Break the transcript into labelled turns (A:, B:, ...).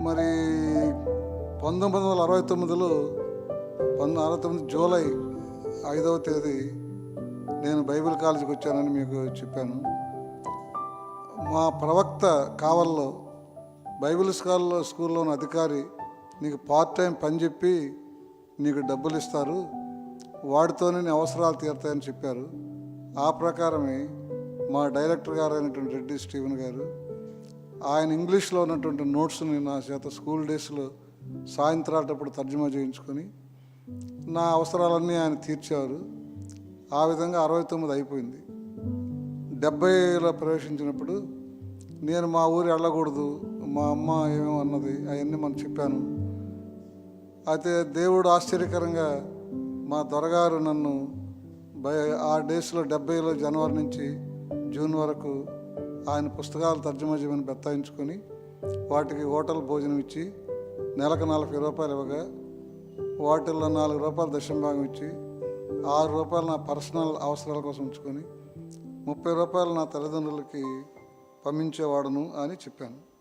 A: మరి పంతొమ్మిది వందల అరవై తొమ్మిదిలో పంతొమ్మిది అరవై తొమ్మిది జూలై ఐదవ తేదీ నేను బైబిల్ కాలేజీకి వచ్చానని మీకు చెప్పాను. మా ప్రవక్త కావల్లో బైబిల్ స్కూల్లో స్కూల్లోని అధికారి నీకు పార్ట్ టైం పని చెప్పి నీకు డబ్బులు ఇస్తారు వాడితోనే నీ అవసరాలు తీరుతాయని చెప్పారు. ఆ ప్రకారమే మా డైరెక్టర్ గారు అయినటువంటి రెడ్డి స్టీవెన్ గారు ఆయన ఇంగ్లీష్లో ఉన్నటువంటి నోట్స్ని నా చేత స్కూల్ డేస్లో సాయంత్రాలటప్పుడు తర్జుమా చేయించుకొని నా అవసరాలన్నీ ఆయన తీర్చారు ఆ విధంగా అరవై తొమ్మిది అయిపోయింది. డెబ్బైలో ప్రవేశించినప్పుడు నేను మా ఊరు వెళ్ళకూడదు మా అమ్మ ఏమేమో అన్నది అవన్నీ మనం చెప్పాను. అయితే దేవుడు ఆశ్చర్యకరంగా మా దొరగారు నన్ను బై ఆ డేస్లో డెబ్బైలో జనవరి నుంచి జూన్ వరకు ఆయన పుస్తకాలు తర్జుమా చేయమని బెత్తాయించుకొని వాటికి హోటల్ భోజనం ఇచ్చి నెలకు నలభై రూపాయలు ఇవ్వగా వాటిల్లో నాలుగు రూపాయలు దశంభాగం ఇచ్చి ఆరు రూపాయలు నా పర్సనల్ అవసరాల కోసం ఉంచుకొని ముప్పై రూపాయలు నా తల్లిదండ్రులకి పంపించేవాడును అని చెప్పాను.